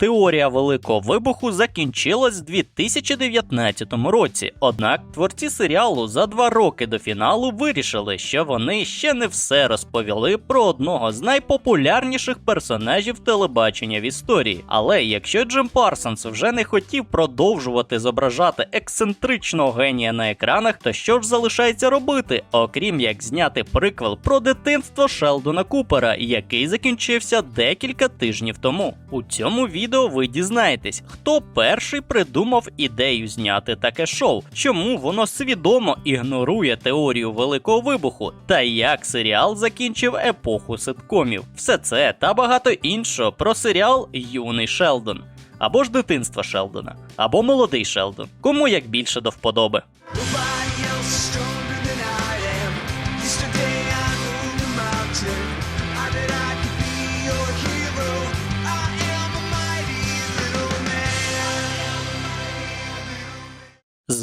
Теорія великого вибуху закінчилась в 2019 році. Однак творці серіалу за два роки до фіналу вирішили, що вони ще не все розповіли про одного з найпопулярніших персонажів телебачення в історії. Але якщо Джим Парсонс вже не хотів продовжувати зображати ексцентричного генія на екранах, то що ж залишається робити, окрім як зняти приквел про дитинство Шелдона Купера, який закінчився декілька тижнів тому. У цьому відео ви дізнаєтесь, хто перший придумав ідею зняти таке шоу, чому воно свідомо ігнорує теорію великого вибуху, та як серіал закінчив епоху ситкомів. Все це та багато іншого про серіал Юний Шелдон. Або ж дитинство Шелдона, або молодий Шелдон. Кому як більше до вподоби.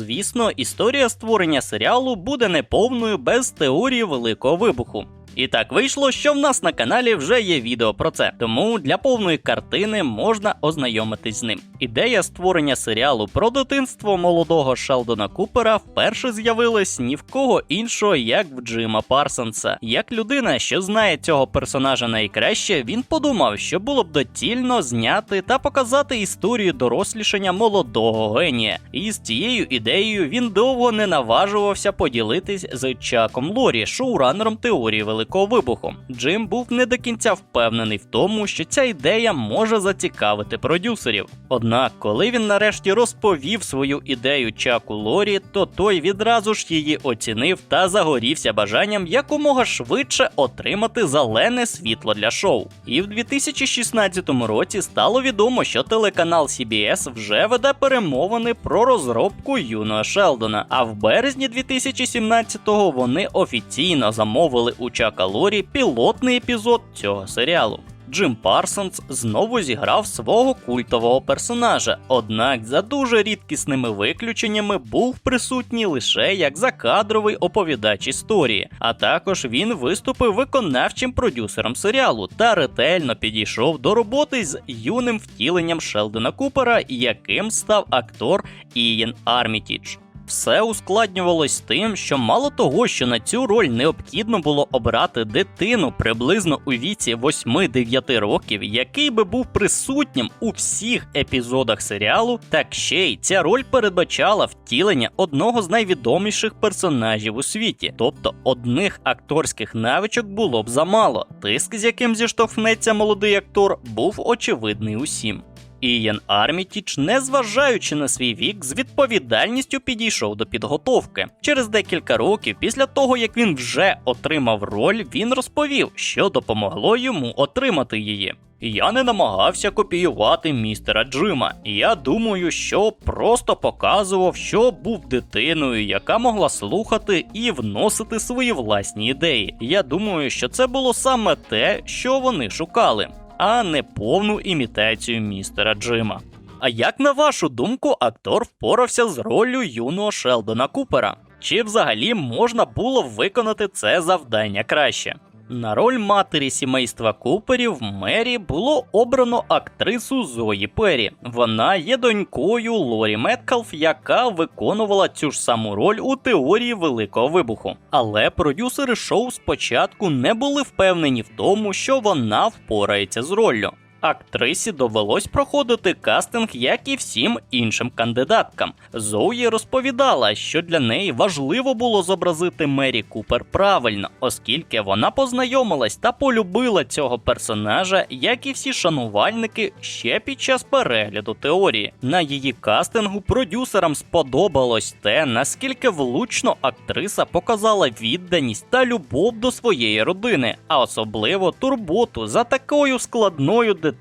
Звісно, історія створення серіалу буде неповною без теорії великого вибуху. І так вийшло, що в нас на каналі вже є відео про це, тому для повної картини можна ознайомитись з ним. Ідея створення серіалу про дитинство молодого Шелдона Купера вперше з'явилась ні в кого іншого, як в Джима Парсонса. Як людина, що знає цього персонажа найкраще, він подумав, що було б доцільно зняти та показати історію дорослішання молодого генія. І з цією ідеєю він довго не наважувався поділитись з Чаком Лорі, шоуранером теорії великого вибуху. Джим був не до кінця впевнений в тому, що ця ідея може зацікавити продюсерів. Однак, коли він нарешті розповів свою ідею Чаку Лорі, то той відразу ж її оцінив та загорівся бажанням якомога швидше отримати зелене світло для шоу. І в 2016 році стало відомо, що телеканал CBS вже веде перемовини про розробку юного Шелдона. А в березні 2017-го вони офіційно замовили у Чака Лорі пілотний епізод цього серіалу. Джим Парсонс знову зіграв свого культового персонажа, однак за дуже рідкісними виключеннями був присутній лише як закадровий оповідач історії. А також він виступив виконавчим продюсером серіалу та ретельно підійшов до роботи з юним втіленням Шелдона Купера, яким став актор Ієн Армітідж. Все ускладнювалось тим, що мало того, що на цю роль необхідно було обрати дитину приблизно у віці 8-9 років, який би був присутнім у всіх епізодах серіалу, так ще й ця роль передбачала втілення одного з найвідоміших персонажів у світі. Тобто одних акторських навичок було б замало. Тиск, з яким зіштовхнеться молодий актор, був очевидний усім. Ієн Армітіч, незважаючи на свій вік, з відповідальністю підійшов до підготовки. Через декілька років, після того як він вже отримав роль, він розповів, що допомогло йому отримати її. Я не намагався копіювати містера Джима. Я думаю, що просто показував, що був дитиною, яка могла слухати і вносити свої власні ідеї. Я думаю, що це було саме те, що вони шукали а не повну імітацію містера Джима. А як на вашу думку, актор впорався з роллю юного Шелдона Купера? Чи взагалі можна було виконати це завдання краще? На роль матері сімейства Куперів Мері було обрано актрису Зої Перрі. Вона є донькою Лорі Меткалф, яка виконувала цю ж саму роль у теорії Великого вибуху. Але продюсери шоу спочатку не були впевнені в тому, що вона впорається з роллю. Актрисі довелось проходити кастинг, як і всім іншим кандидаткам. Зоуї розповідала, що для неї важливо було зобразити Мері Купер правильно, оскільки вона познайомилась та полюбила цього персонажа, як і всі шанувальники ще під час перегляду теорії. На її кастингу продюсерам сподобалось те, наскільки влучно актриса показала відданість та любов до своєї родини, а особливо турботу за такою складною дитиною,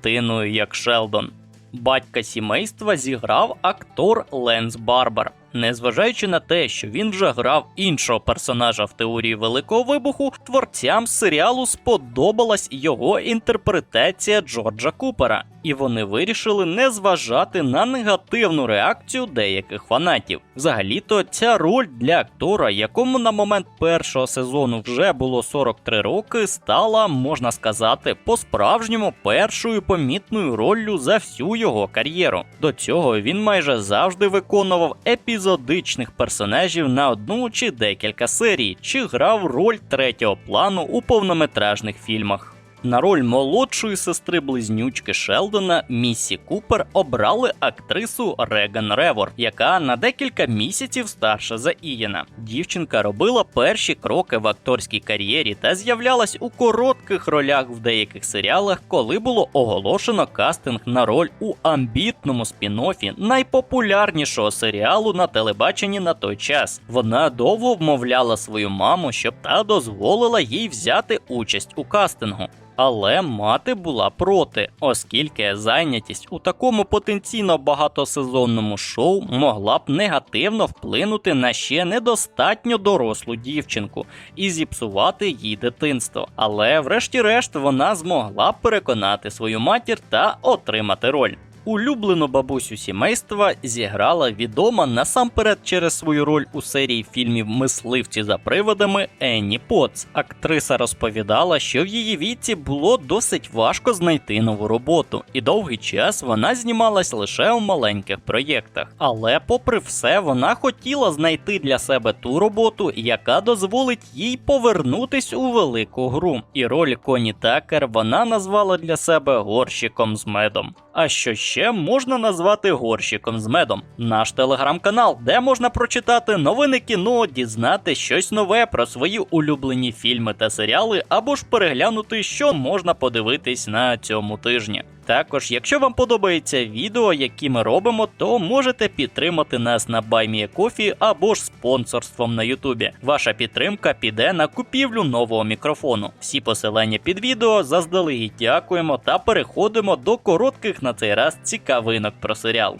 як Шелдон. Батька сімейства зіграв актор Ленс Барбар. Незважаючи на те, що він вже грав іншого персонажа в теорії Великого вибуху, творцям серіалу сподобалась його інтерпретація Джорджа Купера, і вони вирішили не зважати на негативну реакцію деяких фанатів. Взагалі-то ця роль для актора, якому на момент першого сезону вже було 43 роки, стала, можна сказати, по-справжньому першою помітною роллю за всю його кар'єру. До цього він майже завжди виконував епізодичних персонажів на одну чи декілька серій, чи грав роль третього плану у повнометражних фільмах. На роль молодшої сестри близнючки Шелдона Міссі Купер обрали актрису Реган Ревор, яка на декілька місяців старша за Ієна. Дівчинка робила перші кроки в акторській кар'єрі та з'являлась у коротких ролях в деяких серіалах, коли було оголошено кастинг на роль у амбітному спін-оффі найпопулярнішого серіалу на телебаченні на той час. Вона довго вмовляла свою маму, щоб та дозволила їй взяти участь у кастингу. Але мати була проти, оскільки зайнятість у такому потенційно багатосезонному шоу могла б негативно вплинути на ще недостатньо дорослу дівчинку і зіпсувати їй дитинство. Але, врешті-решт, вона змогла переконати свою матір та отримати роль. Улюблену бабусю сімейства зіграла відома насамперед через свою роль у серії фільмів Мисливці за приводами Енні Потс. Актриса розповідала, що в її віці було досить важко знайти нову роботу, і довгий час вона знімалась лише у маленьких проєктах. Але, попри все, вона хотіла знайти для себе ту роботу, яка дозволить їй повернутись у велику гру. І роль Коні Такер вона назвала для себе горщиком з медом. А що ще можна назвати горщиком з медом? Наш телеграм-канал, де можна прочитати новини кіно, дізнати щось нове про свої улюблені фільми та серіали, або ж переглянути, що можна подивитись на цьому тижні. Також, якщо вам подобається відео, які ми робимо, то можете підтримати нас на BuyMeACoffee або ж спонсорством на Ютубі. Ваша підтримка піде на купівлю нового мікрофону. Всі посилання під відео заздалегідь дякуємо та переходимо до коротких на цей раз цікавинок про серіал.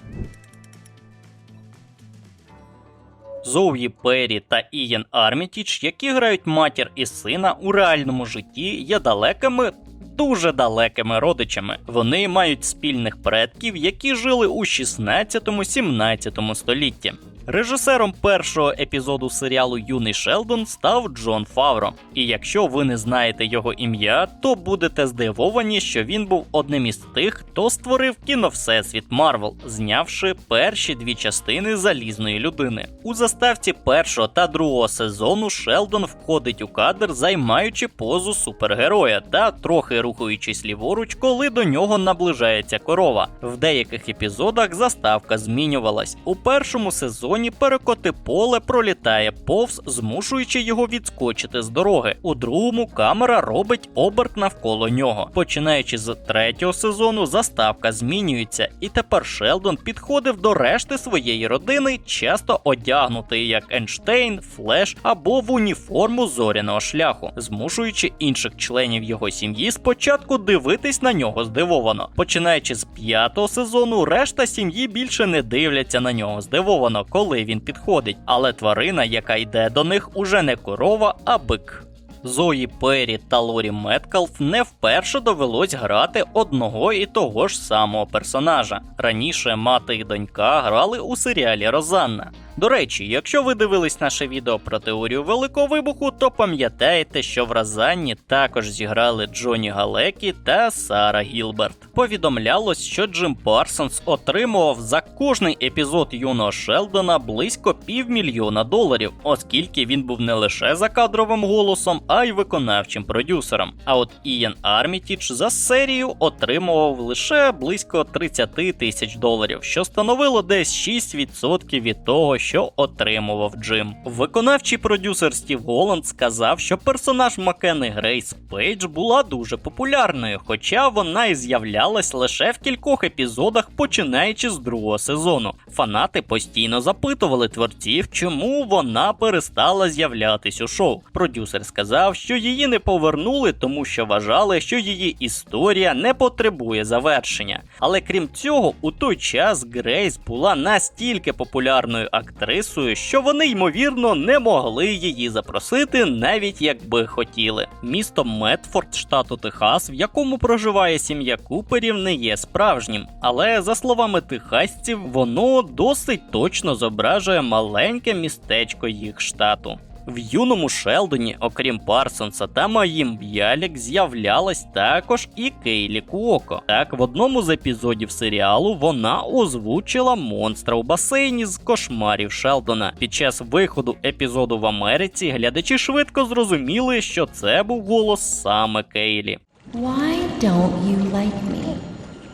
Зоуї Перрі та Ієн Армітіч, які грають матір і сина у реальному житті, є далекими. Дуже далекими родичами. Вони мають спільних предків, які жили у 16-17 столітті. Режисером першого епізоду серіалу Юний Шелдон став Джон Фавро. І якщо ви не знаєте його ім'я, то будете здивовані, що він був одним із тих, хто створив кіно Всесвіт Марвел, знявши перші дві частини залізної людини. У заставці першого та другого сезону Шелдон входить у кадр, займаючи позу супергероя та трохи рухаючись ліворуч, коли до нього наближається корова. В деяких епізодах заставка змінювалась. У першому сезоні перекоти поле пролітає повз, змушуючи його відскочити з дороги. У другому камера робить оберт навколо нього. Починаючи з третього сезону, заставка змінюється, і тепер Шелдон підходив до решти своєї родини, часто одягнутий як Ейнштейн, Флеш або в уніформу зоряного шляху, змушуючи інших членів його сім'ї спочатку дивитись на нього здивовано. Починаючи з п'ятого сезону, решта сім'ї більше не дивляться на нього здивовано, коли він підходить. Але тварина, яка йде до них, уже не корова, а бик. Зої Перрі та Лорі Меткалф не вперше довелось грати одного і того ж самого персонажа. Раніше мати і донька грали у серіалі Розанна. До речі, якщо ви дивились наше відео про теорію Великого вибуху, то пам'ятаєте, що в Розанні також зіграли Джоні Галекі та Сара Гілберт. Повідомлялось, що Джим Парсонс отримував за кожний епізод юного Шелдона близько півмільйона доларів, оскільки він був не лише закадровим голосом, а й виконавчим продюсером. А от Ієн Армітіч за серію отримував лише близько 30 тисяч доларів, що становило десь 6% від того, що отримував Джим. Виконавчий продюсер Стів Голланд сказав, що персонаж Макени Грейс Пейдж була дуже популярною, хоча вона і з'являлась лише в кількох епізодах, починаючи з другого сезону. Фанати постійно запитували творців, чому вона перестала з'являтись у шоу. Продюсер сказав, заявляв, що її не повернули, тому що вважали, що її історія не потребує завершення. Але крім цього, у той час Грейс була настільки популярною актрисою, що вони ймовірно не могли її запросити, навіть якби хотіли. Місто Медфорд, штату Техас, в якому проживає сім'я Куперів, не є справжнім, але за словами техасців, воно досить точно зображує маленьке містечко їх штату. В юному Шелдоні, окрім Парсонса та Маїм Б'ялік, з'являлась також і Кейлі Куоко. Так, в одному з епізодів серіалу вона озвучила монстра у басейні з кошмарів Шелдона. Під час виходу епізоду в Америці глядачі швидко зрозуміли, що це був голос саме Кейлі. Why don't you like me?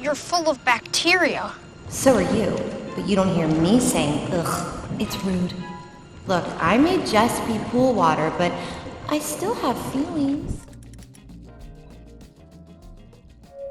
You're full of bacteria. So are you, but you don't hear me saying ugh. It's rude. Look, I may just be pool water, but I still have feelings.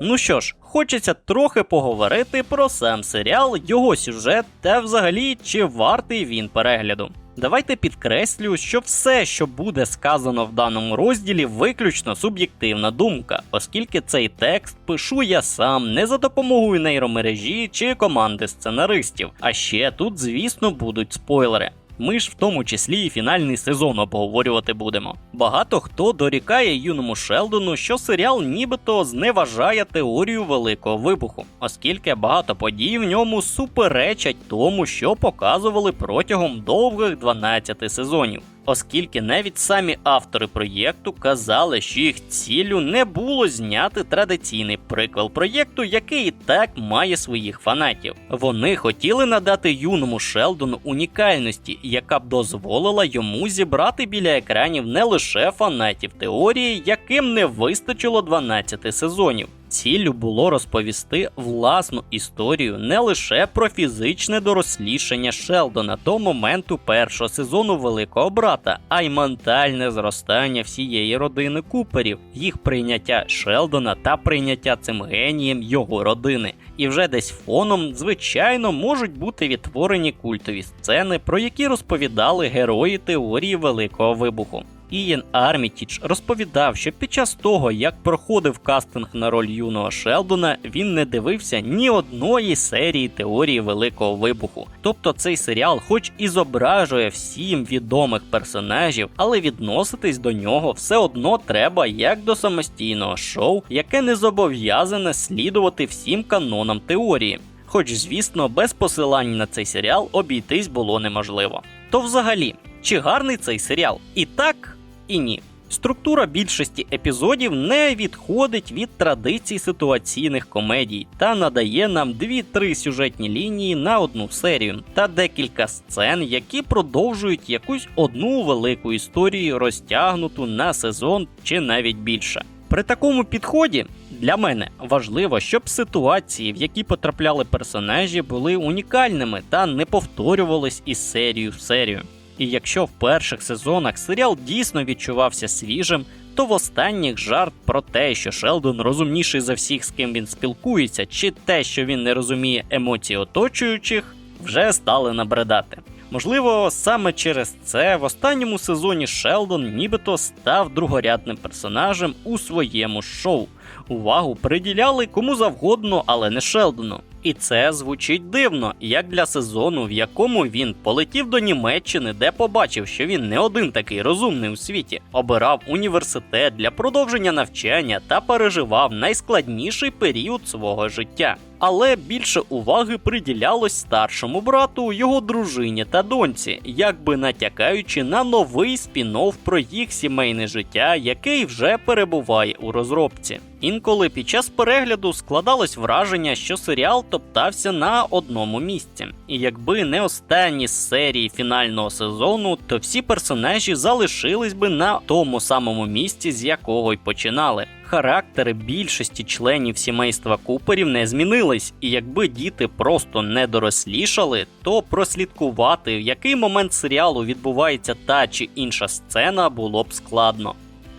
Ну що ж, хочеться трохи поговорити про сам серіал, його сюжет та взагалі чи вартий він перегляду. Давайте підкреслю, що все, що буде сказано в даному розділі, виключно суб'єктивна думка, оскільки цей текст пишу я сам не за допомогою нейромережі чи команди сценаристів. А ще тут, звісно, будуть спойлери. Ми ж в тому числі і фінальний сезон обговорювати будемо. Багато хто дорікає юному Шелдону, що серіал нібито зневажає теорію великого вибуху, оскільки багато подій в ньому суперечать тому, що показували протягом довгих 12 сезонів. Оскільки навіть самі автори проєкту казали, що їх ціллю не було зняти традиційний приквел проєкту, який і так має своїх фанатів. Вони хотіли надати юному Шелдону унікальності, яка б дозволила йому зібрати біля екранів не лише фанатів теорії, яким не вистачило 12 сезонів. Ціллю було розповісти власну історію не лише про фізичне дорослішання Шелдона до моменту першого сезону Великого брата, а й ментальне зростання всієї родини Куперів, їх прийняття Шелдона та прийняття цим генієм його родини. І вже десь фоном, звичайно, можуть бути відтворені культові сцени, про які розповідали герої теорії Великого вибуху. Ієн Армітіч розповідав, що під час того, як проходив кастинг на роль юного Шелдона, він не дивився ні одної серії теорії Великого вибуху. Тобто цей серіал, хоч і зображує всім відомих персонажів, але відноситись до нього все одно треба як до самостійного шоу, яке не зобов'язане слідувати всім канонам теорії. Хоч, звісно, без посилань на цей серіал обійтись було неможливо. То взагалі, чи гарний цей серіал? І так, і ні. Структура більшості епізодів не відходить від традицій ситуаційних комедій та надає нам 2-3 сюжетні лінії на одну серію та декілька сцен, які продовжують якусь одну велику історію, розтягнуту на сезон чи навіть більше. При такому підході для мене важливо, щоб ситуації, в які потрапляли персонажі, були унікальними та не повторювались із серію в серію. І якщо в перших сезонах серіал дійсно відчувався свіжим, то в останніх жарт про те, що Шелдон розумніший за всіх, з ким він спілкується, чи те, що він не розуміє емоцій оточуючих, вже стали набридати. Можливо, саме через це в останньому сезоні Шелдон нібито став другорядним персонажем у своєму шоу. Увагу приділяли кому завгодно, але не Шелдону. І це звучить дивно, як для сезону, в якому він полетів до Німеччини, де побачив, що він не один такий розумний у світі, обирав університет для продовження навчання та переживав найскладніший період свого життя. Але більше уваги приділялось старшому брату, його дружині та доньці, якби натякаючи на новий спін-офф про їх сімейне життя, який вже перебуває у розробці. Інколи під час перегляду складалось враження, що серіал топтався на одному місці, і якби не останні з серії фінального сезону, то всі персонажі залишились би на тому самому місці, з якого й починали. Характери більшості членів сімейства Куперів не змінились, і якби діти просто не дорослішали, то прослідкувати, в який момент серіалу відбувається та чи інша сцена, було б складно.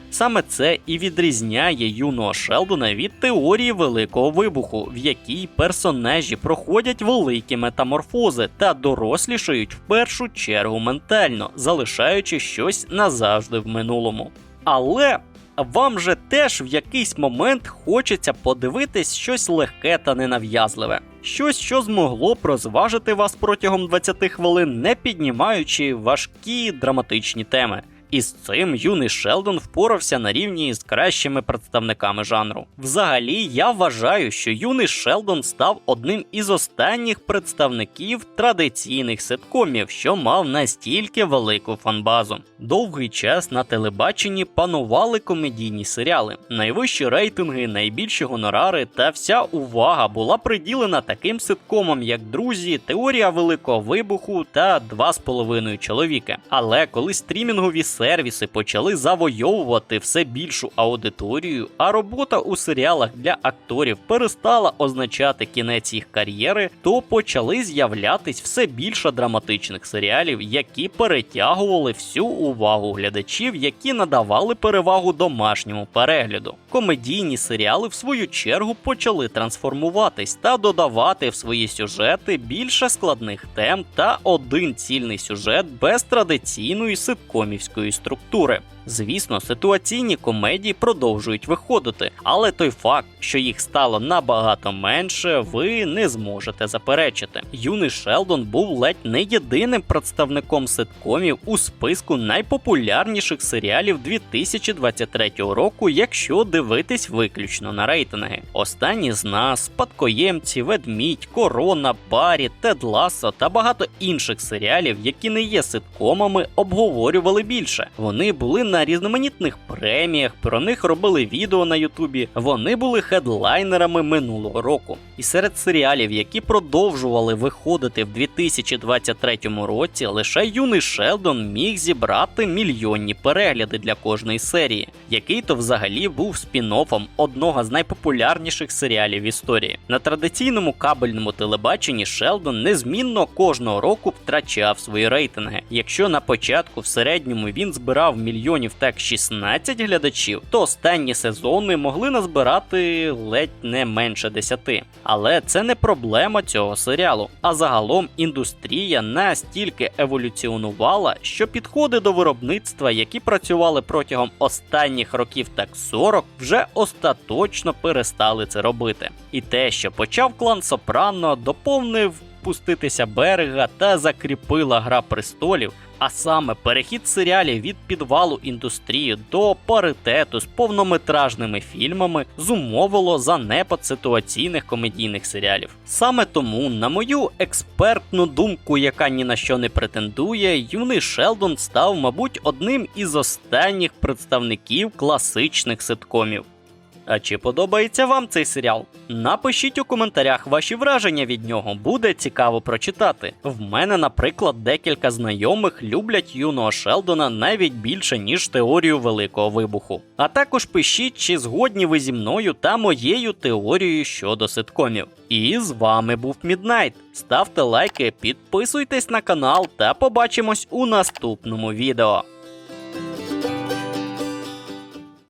Саме це і відрізняє юного Шелдона від теорії великого вибуху, в якій персонажі проходять великі метаморфози та дорослішають в першу чергу ментально, залишаючи щось назавжди в минулому. Але вам же теж в якийсь момент хочеться подивитись щось легке та ненав'язливе. Щось, що змогло б розважити вас протягом 20 хвилин, не піднімаючи важкі драматичні теми. І з цим юний Шелдон впорався на рівні з кращими представниками жанру. Взагалі, я вважаю, що юний Шелдон став одним із останніх представників традиційних ситкомів, що мав настільки велику фанбазу. Довгий час на телебаченні панували комедійні серіали, найвищі рейтинги, найбільші гонорари та вся увага була приділена таким ситкомам, як друзі, теорія великого вибуху та два з половиною чоловіка. Але коли стрімінгові сервіси почали завойовувати все більшу аудиторію, а робота у серіалах для акторів перестала означати кінець їх кар'єри, то почали з'являтись все більше драматичних серіалів, які перетягували всю увагу глядачів, які надавали перевагу домашньому перегляду. Комедійні серіали, в свою чергу, почали трансформуватись та додавати в свої сюжети більше складних тем та один цільний сюжет без традиційної ситкомівської структури. Звісно, ситуаційні комедії продовжують виходити, але той факт, що їх стало набагато менше, ви не зможете заперечити. Юний Шелдон був ледь не єдиним представником ситкомів у списку найпопулярніших серіалів 2023 року, якщо дивитись виключно на рейтинги. Останні з нас, спадкоємці, ведмідь, корона, барі, Тед Лассо та багато інших серіалів, які не є ситкомами, обговорювали більше. Вони були на різноманітних преміях, про них робили відео на Ютубі. Вони були хедлайнерами минулого року. І серед серіалів, які продовжували виходити в 2023 році, лише юний Шелдон міг зібрати мільйонні перегляди для кожної серії, який то взагалі був спін-оффом одного з найпопулярніших серіалів історії. На традиційному кабельному телебаченні Шелдон незмінно кожного року втрачав свої рейтинги. Якщо на початку в середньому він збирав мільйонів так 16 глядачів, то останні сезони могли назбирати ледь не менше 10. Але це не проблема цього серіалу. А загалом індустрія настільки еволюціонувала, що підходи до виробництва, які працювали протягом останніх років так 40, вже остаточно перестали це робити. І те, що почав клан Сопрано, доповнив пуститися берега та закріпила гра престолів. А саме перехід серіалів від підвалу індустрії до паритету з повнометражними фільмами зумовило занепад ситуаційних комедійних серіалів. Саме тому, на мою експертну думку, яка ні на що не претендує, юний Шелдон став, мабуть, одним із останніх представників класичних ситкомів. А чи подобається вам цей серіал? Напишіть у коментарях ваші враження від нього, буде цікаво прочитати. В мене, наприклад, декілька знайомих люблять юного Шелдона навіть більше, ніж теорію Великого вибуху. А також пишіть, чи згодні ви зі мною та моєю теорією щодо ситкомів. І з вами був Міднайт. Ставте лайки, підписуйтесь на канал та побачимось у наступному відео.